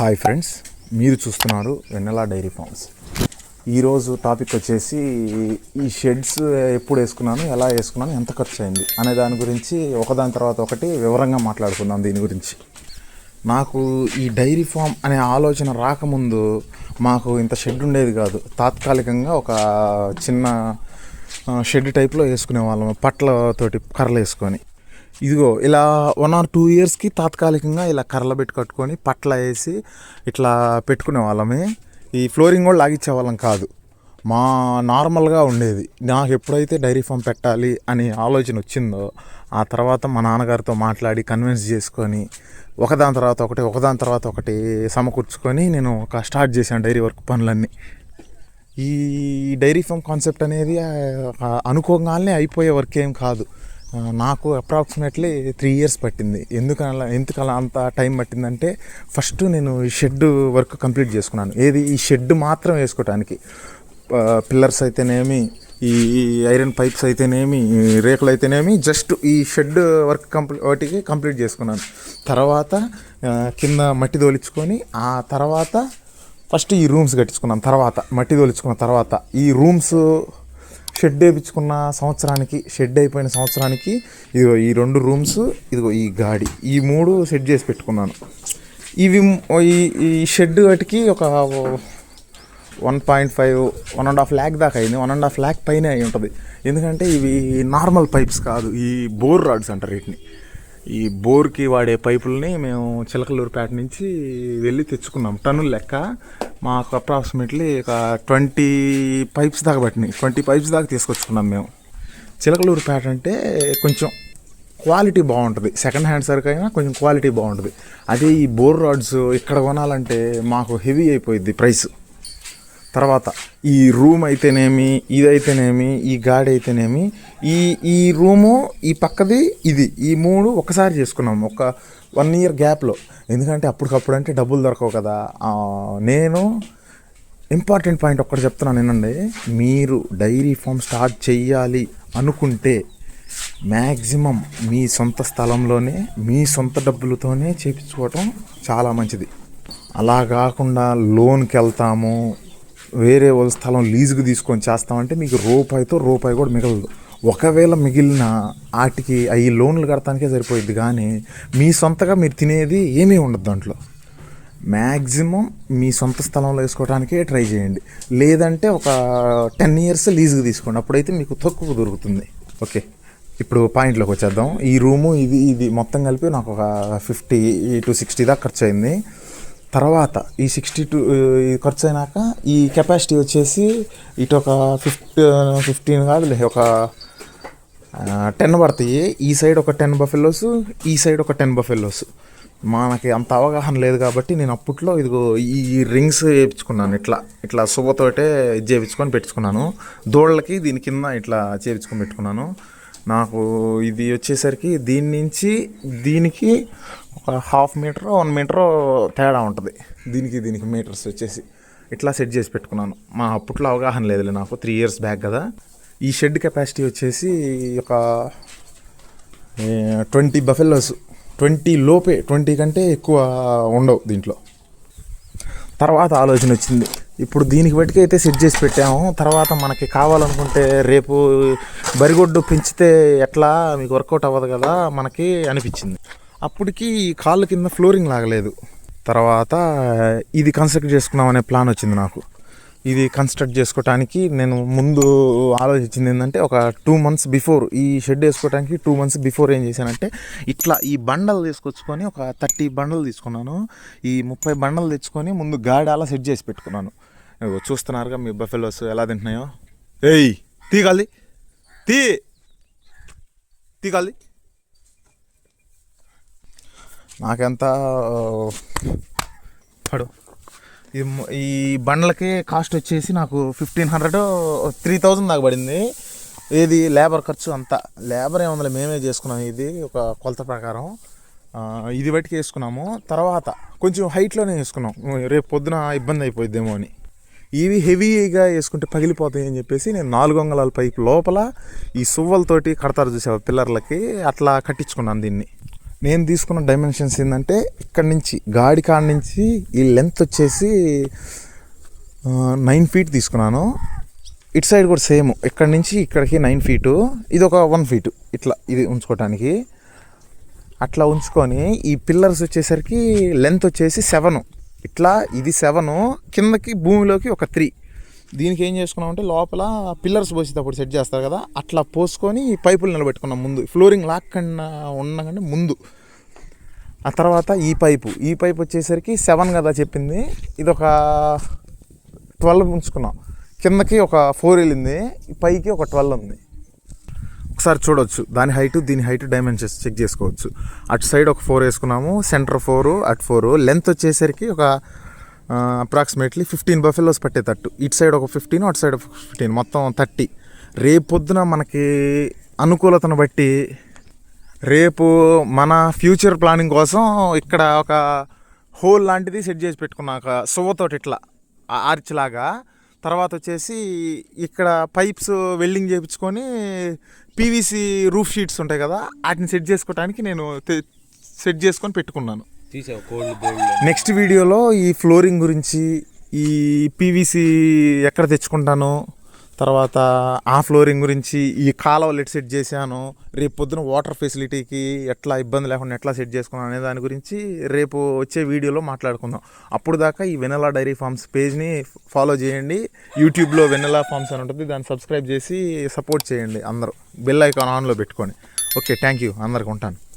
Hi friends మీరు చూస్తున్నారు Vennela dairy farms ఈరోజు టాపిక్ వచ్చేసి ఈ షెడ్స్ ఎప్పుడు వేసుకున్నాను ఎలా వేసుకున్నాను ఎంత ఖర్చు అయింది అనే దాని గురించి ఒకదాని తర్వాత ఒకటి వివరంగా మాట్లాడుకుందాం దీని గురించి. నాకు ఈ డైరీ ఫామ్ అనే ఆలోచన రాకముందు మాకు ఇంత షెడ్ ఉండేది కాదు. తాత్కాలికంగా ఒక చిన్న షెడ్ టైప్లో వేసుకునే వాళ్ళం పట్లతోటి కర్రలు వేసుకొని. ఇదిగో ఇలా వన్ ఆర్ టూ ఇయర్స్కి తాత్కాలికంగా ఇలా కర్రలు పెట్టి కట్టుకొని పట్ల వేసి ఇట్లా పెట్టుకునే వాళ్ళమే. ఈ ఫ్లోరింగ్ కూడా లాగిచ్చే వాళ్ళం కాదు. మా నార్మల్గా ఉండేది. నాకు ఎప్పుడైతే డైరీ ఫామ్ పెట్టాలి అనే ఆలోచన వచ్చిందో ఆ తర్వాత మా నాన్నగారితో మాట్లాడి కన్విన్స్ చేసుకొని ఒకదాని తర్వాత ఒకటి ఒకదాని తర్వాత ఒకటి సమకూర్చుకొని నేను ఒక స్టార్ట్ చేశాను డైరీ వర్క్ పనులన్నీ. ఈ డైరీ ఫామ్ కాన్సెప్ట్ అనేది అనుకోగానే అయిపోయే వర్క్ ఏం కాదు. నాకు అప్రాక్సిమేట్లీ త్రీ ఇయర్స్ పట్టింది. ఎందుకు ఎందుకలా అంత టైం పట్టిందంటే ఫస్ట్ నేను ఈ షెడ్ వర్క్ కంప్లీట్ చేసుకున్నాను. ఏది? ఈ షెడ్ మాత్రం వేసుకోవటానికి పిల్లర్స్ అయితేనేమి ఈ ఐరన్ పైప్స్ అయితేనేమి రేకులు అయితేనేమి జస్ట్ ఈ షెడ్ వర్క్ కంప్లీట్ వాటికి కంప్లీట్ చేసుకున్నాను. తర్వాత కింద మట్టి తోలించుకొని ఆ తర్వాత ఫస్ట్ ఈ రూమ్స్ కట్టించుకున్నాను. తర్వాత మట్టి తోలించుకున్న తర్వాత ఈ రూమ్స్ షెడ్ వేయించుకున్న సంవత్సరానికి షెడ్ అయిపోయిన సంవత్సరానికి ఇదిగో ఈ రెండు రూమ్స్ ఇదిగో ఈ గాడి ఈ మూడు సెట్ చేసి పెట్టుకున్నాను. ఇవి ఈ ఈ షెడ్ వాటికి ఒక one point five one and half lakh దాకా అయింది. వన్ అండ్ హాఫ్ ల్యాక్ పైన అయి ఉంటుంది. ఎందుకంటే ఇవి నార్మల్ పైప్స్ కాదు ఈ బోర్ రాడ్స్ అంటారు వీటిని. ఈ బోర్కి వాడే పైపుల్ని మేము చిలకలూరుపేట నుంచి వెళ్ళి తెచ్చుకున్నాం. టన్నుల లెక్క. మాకు అప్రాక్సిమేట్లీ ఒక ట్వంటీ పైప్స్ దాకా పట్టినాయి. ట్వంటీ పైప్స్ దాకా తీసుకొచ్చుకున్నాం మేము. చిలకలూరుపేట అంటే కొంచెం క్వాలిటీ బాగుంటుంది. సెకండ్ హ్యాండ్ సరుకు అయినా కొంచెం క్వాలిటీ బాగుంటుంది. అదే ఈ బోర్ రాడ్స్ ఇక్కడ కొనాలంటే మాకు హెవీ అయిపోయింది ప్రైస్. తర్వాత ఈ రూమ్ అయితేనేమి ఇది అయితేనేమి ఈ గాడి అయితేనేమి ఈ ఈ రూము ఈ పక్కది ఇది. ఈ మూడు ఒకసారి చేసుకున్నాం. ఒక వన్ ఇయర్ గ్యాప్లో. ఎందుకంటే అప్పటికప్పుడు అంటే డబ్బులు దొరకవు కదా. నేను ఇంపార్టెంట్ పాయింట్ ఒక్కటి చెప్తున్నాను ఏంటండి మీరు డైరీ ఫామ్ స్టార్ట్ చేయాలి అనుకుంటే మ్యాక్సిమం మీ సొంత స్థలంలోనే మీ సొంత డబ్బులతోనే చేపించుకోవటం చాలా మంచిది. అలా కాకుండా లోన్కి వెళ్తాము వేరే వాళ్ళ స్థలం లీజుకు తీసుకొని చేస్తామంటే మీకు రూపాయితో రూపాయి కూడా మిగలదు. ఒకవేళ మిగిలిన వాటికి అవి లోన్లు కడటానికే సరిపోయింది కానీ మీ సొంతగా మీరు తినేది ఏమీ ఉండదు దాంట్లో. మ్యాక్సిమం మీ సొంత స్థలంలో వేసుకోవడానికే ట్రై చేయండి. లేదంటే ఒక టెన్ ఇయర్స్ లీజుకు తీసుకోండి. అప్పుడైతే మీకు తక్కువ దొరుకుతుంది. ఓకే. ఇప్పుడు పాయింట్లోకి వచ్చేద్దాం. ఈ రూము ఇది ఇది మొత్తం కలిపి నాకు ఒక ఫిఫ్టీ టు సిక్స్టీ దాకా ఖర్చు అయింది. తర్వాత ఈ సిక్స్టీ టూ ఖర్చు అయినాక ఈ కెపాసిటీ వచ్చేసి ఇటు ఒక ఫిఫ్టీ ఫిఫ్టీన్ కాదులే ఒక టెన్ పడతాయి. ఈ సైడ్ ఒక టెన్ బఫెల్లోస్ ఈ సైడ్ ఒక టెన్ బఫెల్లోస్ మనకి అంత అవగాహన లేదు కాబట్టి నేను అప్పట్లో ఇదిగో ఈ రింగ్స్ వేయించుకున్నాను ఇట్లా ఇట్లా శుభతోటే ఇది చేయించుకొని పెట్టుకున్నాను. దోళ్ళకి దీని కింద ఇట్లా చేయించుకొని పెట్టుకున్నాను. నాకు ఇది వచ్చేసరికి దీని నుంచి దీనికి ఒక హాఫ్ మీటర్ వన్ మీటర్ తేడా ఉంటుంది. దీనికి దీనికి మీటర్స్ వచ్చేసి. ఇట్లా సెట్ చేసి పెట్టుకున్నాను. మా అప్పట్లో అవగాహన లేదులే నాకు త్రీ ఇయర్స్ బ్యాక్ కదా. ఈ షెడ్ కెపాసిటీ వచ్చేసి ఒక ట్వంటీ బఫెల్లోస్ ట్వంటీ లోపే ట్వంటీ కంటే ఎక్కువ ఉండవు దీంట్లో. తర్వాత ఆలోచన వచ్చింది. ఇప్పుడు దీనికి బట్టికి అయితే సెట్ చేసి పెట్టాము. తర్వాత మనకి కావాలనుకుంటే రేపు బరిగొడ్డు పెంచితే ఎట్లా? మీకు వర్కౌట్ అవ్వదు కదా? మనకి అనిపించింది. అప్పటికి కాళ్ళు కింద ఫ్లోరింగ్ లాగలేదు. తర్వాత ఇది కన్స్ట్రక్ట్ చేసుకున్నాం అనే ప్లాన్ వచ్చింది నాకు. ఇది కన్స్ట్రక్ట్ చేసుకోవటానికి నేను ముందు ఆలోచించింది ఏంటంటే ఒక టూ మంత్స్ బిఫోర్ ఈ షెడ్ వేసుకోవడానికి టూ మంత్స్ బిఫోర్ ఏం చేశానంటే ఇట్లా ఈ బండలు తీసుకొచ్చుకొని ఒక థర్టీ బండలు తీసుకున్నాను. ఈ ముప్పై బండలు తెచ్చుకొని ముందు గాడి అలా సెట్ చేసి పెట్టుకున్నాను. చూస్తున్నారుగా మీ బఫెలోస్ ఎలా తింటున్నాయో. ఏయ్ తీగాలి తీ. తీగాలి నాకెంత పడు. ఈ ఈ బండ్లకి కాస్ట్ వచ్చేసి నాకు ఫిఫ్టీన్ హండ్రెడ్ త్రీ థౌజండ్ దాకా పడింది. ఇది లేబర్ ఖర్చు అంతా. లేబర్ ఏముంది మేమే చేసుకున్నాం ఇది ఒక కొలత ప్రకారం. ఇది బట్టి వేసుకున్నాము తర్వాత కొంచెం హైట్లోనే వేసుకున్నాం రేపు పొద్దున ఇబ్బంది అయిపోయిద్దేమో అని. ఇవి హెవీగా వేసుకుంటే పగిలిపోతాయి అని చెప్పేసి నేను నాలుగు అంగళాల పైపు లోపల ఈ సువ్వలతోటి కడతారు చూసావా పిల్లర్లకి అట్లా కట్టించుకున్నాను దీన్ని. నేను తీసుకున్న డైమెన్షన్స్ ఏంటంటే ఇక్కడ నుంచి గాడి కాడ నుంచి ఈ లెంత్ వచ్చేసి నైన్ ఫీట్ తీసుకున్నాను. ఇటు సైడ్ కూడా సేమ్ ఇక్కడ నుంచి ఇక్కడికి నైన్ ఫీటు ఇది ఒక వన్ ఫీటు ఇట్లా ఇది ఉంచుకోవటానికి. అట్లా ఉంచుకొని ఈ పిల్లర్స్ వచ్చేసరికి లెంత్ వచ్చేసి సెవెన్ ఇట్లా ఇది సెవెన్ కిందకి భూమిలోకి ఒక త్రీ. దీనికి ఏం చేసుకున్నామంటే లోపల పిల్లర్స్ పోసేటప్పుడు సెట్ చేస్తారు కదా అట్లా పోసుకొని ఈ పైపులు నిలబెట్టుకున్నాం ముందు. ఫ్లోరింగ్ లాక్కకుండా ఉండగానే ముందు. ఆ తర్వాత ఈ పైపు. ఈ పైపు వచ్చేసరికి సెవెన్ కదా చెప్పింది. ఇది ఒక ట్వెల్వ్ ఉంచుకున్నాం. కిందకి ఒక ఫోర్ వెళ్ళింది. పైకి ఒక ట్వెల్వ్ ఉంది. ఒకసారి చూడొచ్చు. దాని హైట్ దీని హైట్ డైమెన్షన్స్ చెక్ చేసుకోవచ్చు. అటు సైడ్ ఒక ఫోర్ వేసుకున్నాము. సెంటర్ ఫోర్ అటు ఫోర్ లెంత్ వచ్చేసరికి ఒక అప్రాక్సిమేట్లీ ఫిఫ్టీన్ బఫెలోస్ పట్టేటట్టు. ఇటు సైడ్ ఒక ఫిఫ్టీన్ అటు సైడ్ ఒక ఫిఫ్టీన్ మొత్తం థర్టీ రేపు పొద్దున మనకి అనుకూలతను బట్టి రేపు మన ఫ్యూచర్ ప్లానింగ్ కోసం ఇక్కడ ఒక హోల్ లాంటిది సెట్ చేసి పెట్టుకున్నా. ఒక సువ్వతోటి ఇట్లా ఆర్చ్ లాగా. తర్వాత వచ్చేసి ఇక్కడ పైప్స్ వెల్డింగ్ చేయించుకొని పీవీసీ రూఫ్ షీట్స్ ఉంటాయి కదా వాటిని సెట్ చేసుకోవడానికి నేను సెట్ చేసుకొని పెట్టుకున్నాను. నెక్స్ట్ వీడియోలో ఈ ఫ్లోరింగ్ గురించి ఈ పీవీసీ ఎక్కడ తెచ్చుకుంటాను తర్వాత ఆ ఫ్లోరింగ్ గురించి ఈ కాలువలు ఎట్ సెట్ చేశాను. రేపు పొద్దున వాటర్ ఫెసిలిటీకి ఎట్లా ఇబ్బంది లేకుండా ఎట్లా సెట్ చేసుకున్నాను అనే దాని గురించి రేపు వచ్చే వీడియోలో మాట్లాడుకుందాం. అప్పుడు దాకా ఈ వెనలా డైరీ ఫార్మ్స్ పేజ్ని ఫాలో చేయండి. యూట్యూబ్లో వెనలా ఫార్మ్స్ అని ఉంటుంది. దాన్ని సబ్స్క్రైబ్ చేసి సపోర్ట్ చేయండి అందరూ. బెల్ ఐకాన్ ఆన్లో పెట్టుకొని. Okay thank you. అందరికి ఉంటాను.